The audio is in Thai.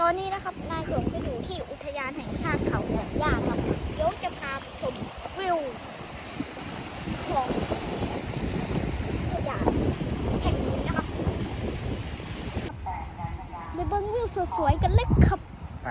ตอนนี้นะครับนายหลวงก็อยู่ที่อุทยานแห่งชาติเขาแหลมย่าครับเดี๋ยวจะพาชมวิวของอุทยานแห่งนี้นะครับไปเบิ้งวิวสวยๆกันเลยครับไน